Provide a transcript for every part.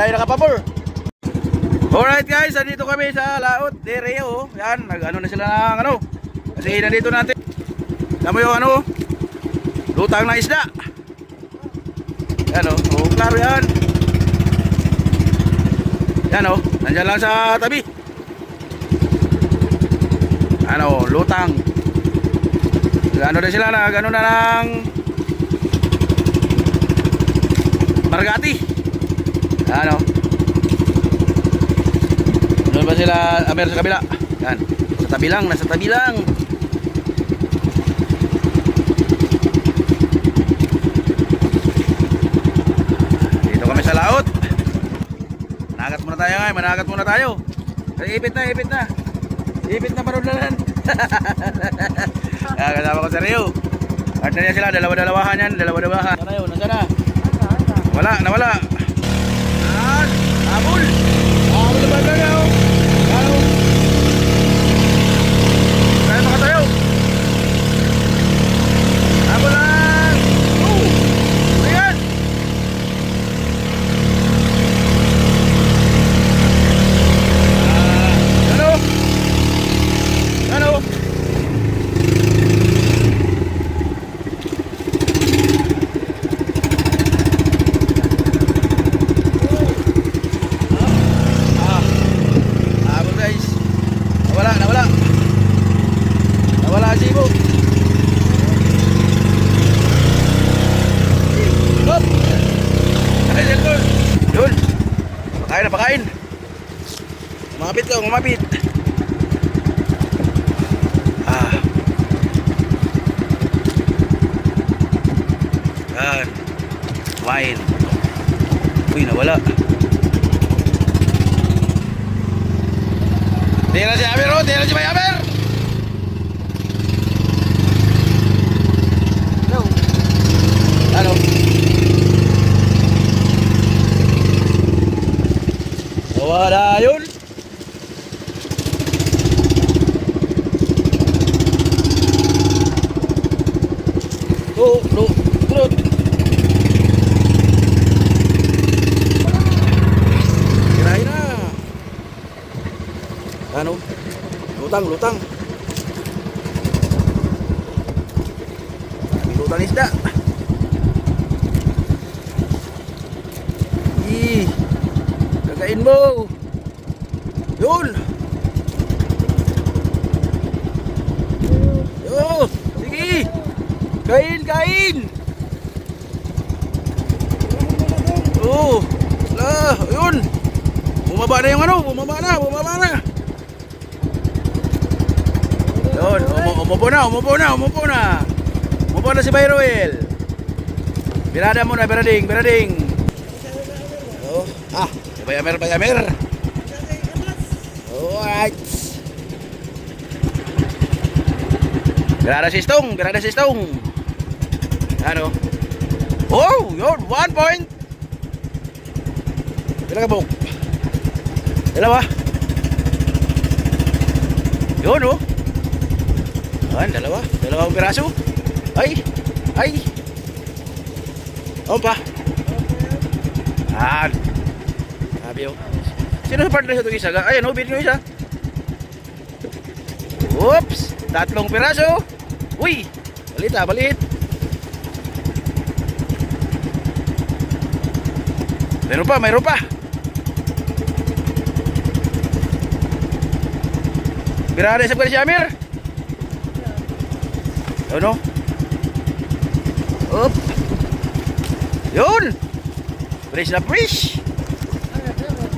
Yo, dahil nakapabor. Alright guys, andito kami sa Laot de Rio. Yan, nag-ano na sila ng ano. Kasi nandito natin. Alam mo yung ano, lutang na isda. Yan o, oh, klaro yan. Yan o, nandyan lang sa tabi. Ano, lutang. Ano na sila na, gano'n na ng Margati. Ano? Doon ba sila Amer sa kabila? Yan. Sa tabi lang, nasa tabi lang. Dito kami sa laot. Managat muna tayo ngayon, managat muna tayo. Ay, ipit na, ipit na. Ipit na marulanan. ah, kasama ko sa Rio. Partner niya sila, dalawa-dalawahan yan, dalawa-dalawahan. Sana yun, nasa na? Wala, nawala. Habol. Habol na ba kayo? Ano? Kaya makatayo. Habol lang. Oh, ayan. Ah, ano? Ano? Ah. Habol guys. Nawala, nawala. Nawala si Ibo. Hop. Ay, cellphone. Yun. Pakain na, pakain. Umapit ka, umapit. Ah. Yan. Wine. Uy, nawala. Tira si Amer, oh! Si May Amer! Ano? Nawala yun! Oh, no, tulot! Kirain na! Ano? Lutang, lutang. Daming lutang isda. Ih, kakain mo. Yun. Yo, sige. Kain, kain. Oh, lah, yun. Bumaba na yung ano, bumaba na, bumaba na. Yun, umu umupo na, umupo na, umupo na. Umupo na si Byroel. Birada muna, birading, birading. Oh, ah, bayamer, bayamer. Alright. Birada si Stong, birada si Stong. Ano? Oh, yun, one point. Ilang kabok? Dalawa. Yun, oh. Ayan, dalawa. Dalawang piraso. Ay! Ay! Ano pa? Ayan. Sabi yun. Sino sa partner sa itong isa? Ayan, oh, bilhin yung isa. Oops! Tatlong piraso. Uy! Balit ah, balit. Meron pa, meron pa. Birada sa si Amir. Ano? Up. Yun. Fresh na fresh.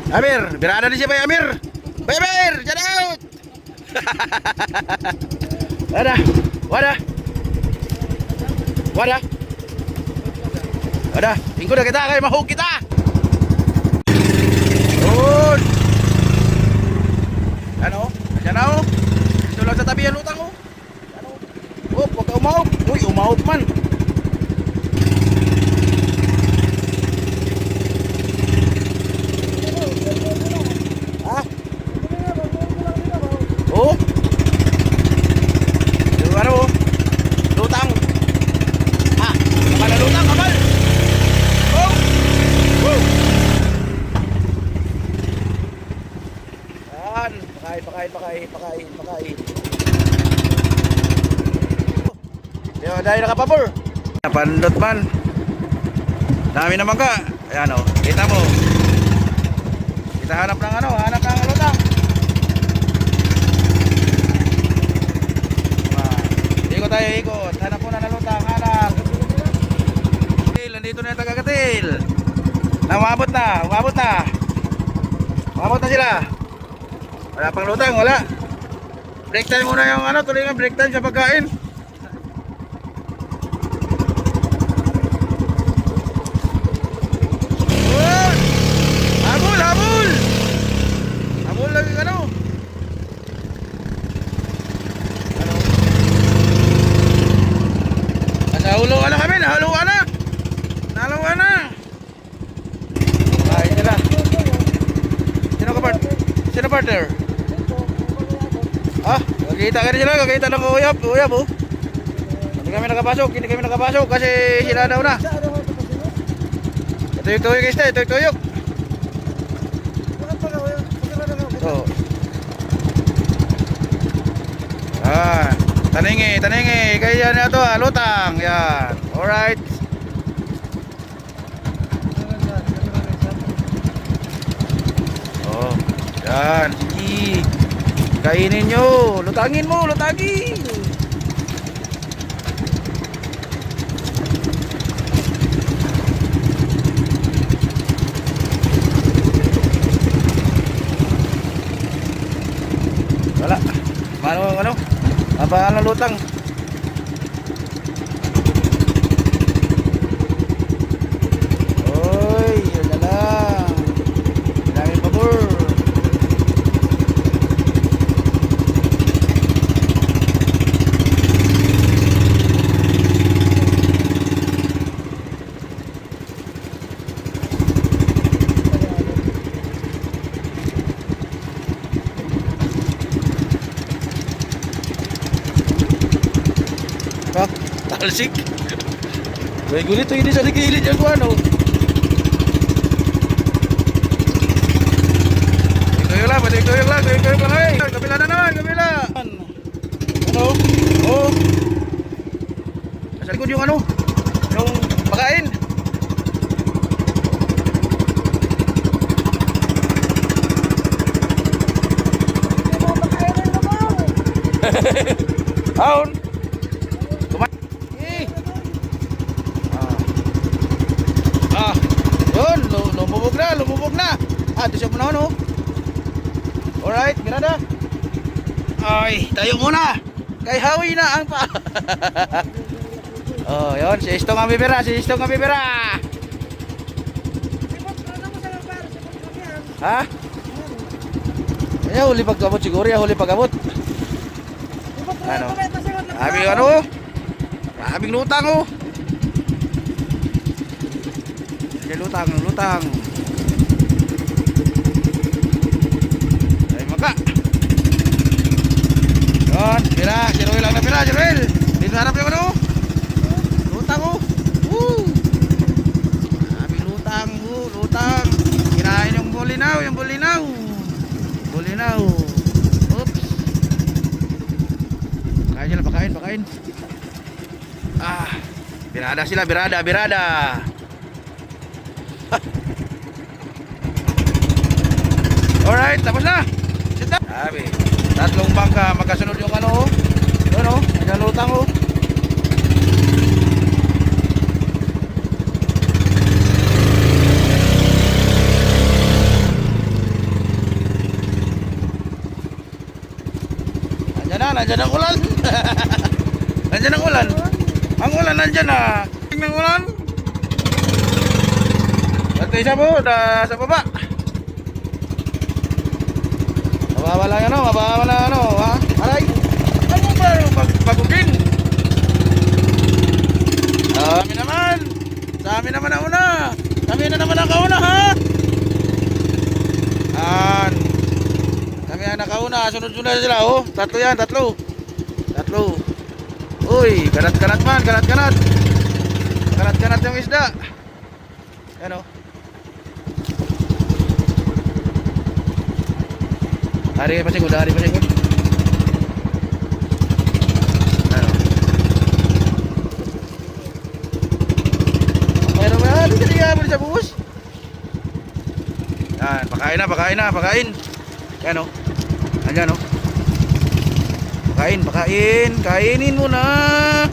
Amir, birada din siya bay Amir. Bay Amir, get out. Wada. Wada. Wada. Wada. Tingko na kita kay mahug kita. Yun. Ano? Diyan na oh. Dito lang sa tabi ang lutang oh. Ano? Huwag ka umahog. Uy, umahog man. Ha? Oh. Yung ano oh. Lutang. Yo, dahil nakapabor. Napandot man. Dami naman ka. Ayan o. Kita mo. Kita hanap ng ano. Hanap ng lutang. Ah, Ikot tayo, ikot. Hanap muna ng lutang. Hanap. Nandito na yung taga-katil. Na, umabot na. Umabot na. Umabot na sila. Wala pang lutang, wala. Break time muna yung ano, tuloy nga break time sa pagkain. Oh! Habol, habol! Habol lagi ano? Ano? Nasa hulo na kami, nahaluan na! Nahaluan na! Ay, sila. Sino ka part? Sino partner? Ah, kakita ka rin sila, kakita ng uyab, uyab oh. Hindi kami nakapasok, hindi kami nakapasok kasi sila daw na. Ito yung tuyok guys, ito yung tuyok. Oh. Ah, taningi, taningi, kaya na to, ah, lutang, yan. Alright. Oh, yan, sige. Kainin nyo, lutangin mo, lutangin. Wala. Paano ano? Apa ang lutang? Oy, yun na lang. Dami pabor. Ha? Talsik? May gulit to hindi sa ligilid yung ano. Yung lang, ito yung lang, yung lang. Hey, kabila na naman, kabila. Ano? Oh. Nasa likod yung ano? Yung pagkain. Aon. Kumain. Eh. Ah. Ah. Yun, lu- lumubog na, lumubog na. Ah, ito siya muna no. Alright, Miranda. Ay, tayo muna. Kay hawi na ang pa. oh, yun, si Istong ang bibira, si Istong ang bibira. Ha? Ayaw, huli pagkabot siguro, ya huli pagkabot. Ano? Aming ano? Aming lutang oh. Lutang, lutang. Maka. Yon, pira, si Roel lang na pira, si. Dito harap yung ano? Lutang oh. Woo! Aming lutang, oh, lutang. Kinain yung bulinaw, yung bulinaw. Bulinaw. Oops. Kain sila, pakain, pakain. Ah, birada sila, birada, birada. Alright, tapos na. Sabi, tatlong bangka magkasunod yung ano, oh. Yun, oh, nagalutang, oh. Nandiyan na, nandiyan ang ulan. nandiyan ang ulan. Ang ulan nandiyan na. Tingnan ang ulan. At isa po, da, sa baba. Mababa lang ano, mababa lang ano, ha? Aray! Ano ba yung pag pagugin? Sa amin naman! Sa amin naman ang una! Sa amin na naman ang kauna, ha? An. Kami ang nakauna, sunod-sunod sila, oh. Tatlo yan, tatlo. Tatlo. Uy, kanat-kanat man, kanat-kanat. Kanat-kanat yung isda. Ano? Hari pa siguro, hari pa siguro. Ano? Pero ba, di ka niyaman sa bus? Yan, pakain na, pakain na, pakain. Yan oh. o. Ayan o. Oh. Pakain, pakain. Kainin mo na.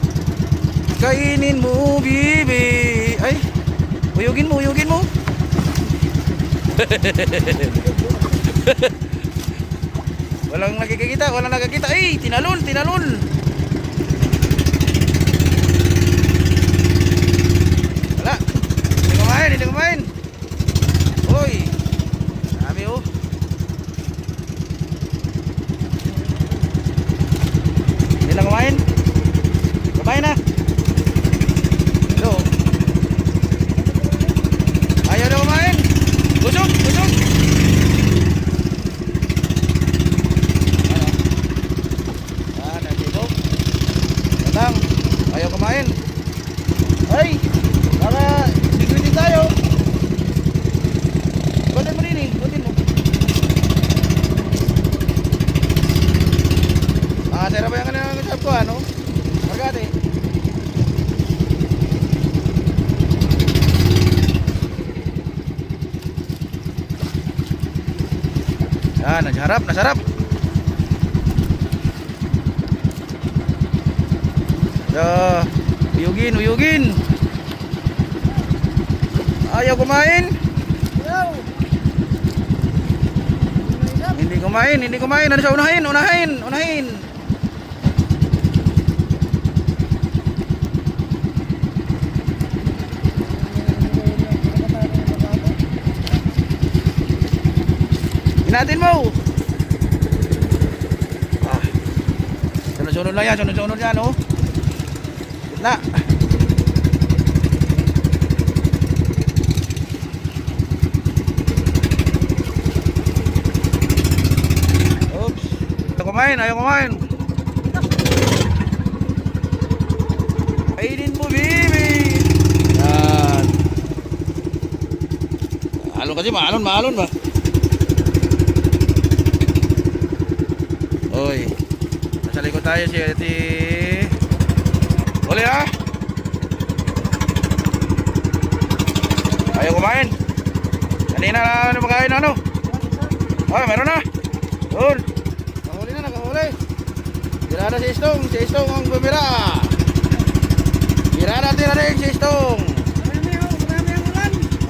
Kainin mo, baby. Ay, uyugin mo, uyugin mo. Hehehehe walang nakikita, walang nakikita. Ay, tinalon, tinalon. Wala. Hindi kumain, hindi kumain. Uy. Sabi oh. Hindi na kumain. Kumain na. Ito. Ayaw na kumain. Busog, busog. Ano? Ah, nandito. Datang. Ayaw kumain. Ay! Baka security tayo. Kunin mo rin eh. Kunin mo. Ah, tira ba yung kanina ng ko ano? Margate. Yan, nasa harap, nasa harap. So, uyugin, uyugin. Ayaw kumain. Hindi kumain, hindi kumain. Ano siya? Unahin, unahin, unahin. Hinatin mo. Ah. Sunod-sunod lang yan, sunod-sunod yan, oh. Gitna. Oops. Ayaw kumain, ayaw kumain. Kainin mo, baby. Yan. Alon kasi, maalon, maalon ba? Oy. Nasa likod tayo si Eti. Uli ha. Ayaw kumain. Kanina na ano makain ano? Ay, meron na. Doon. Nakahuli na, nakahuli. Tira na si Istong. Si Istong ang bumira. Tira na, tira rin si Istong.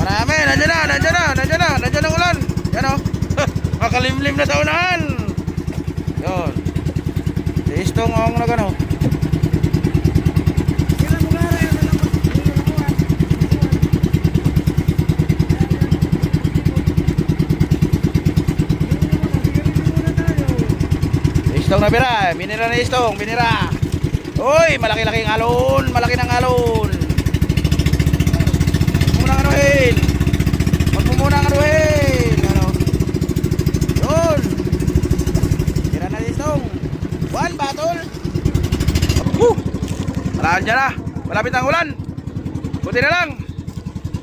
Marami, nandiyan na, nandiyan na, nandiyan na, nandiyan ang ulan. Yan o. Makalimlim na sa unahan. Yun. Si Istong ang nagano. Istong na bira, binira na Istong, binira. Uy, malaki-laking alon, malaki ng alon. Mo nang anuhin. Huwag mo muna anuhin. Ano? Yun. Bira na Istong. Battle. Woo! Maraan dyan na. Malapit ang ulan. Buti na lang.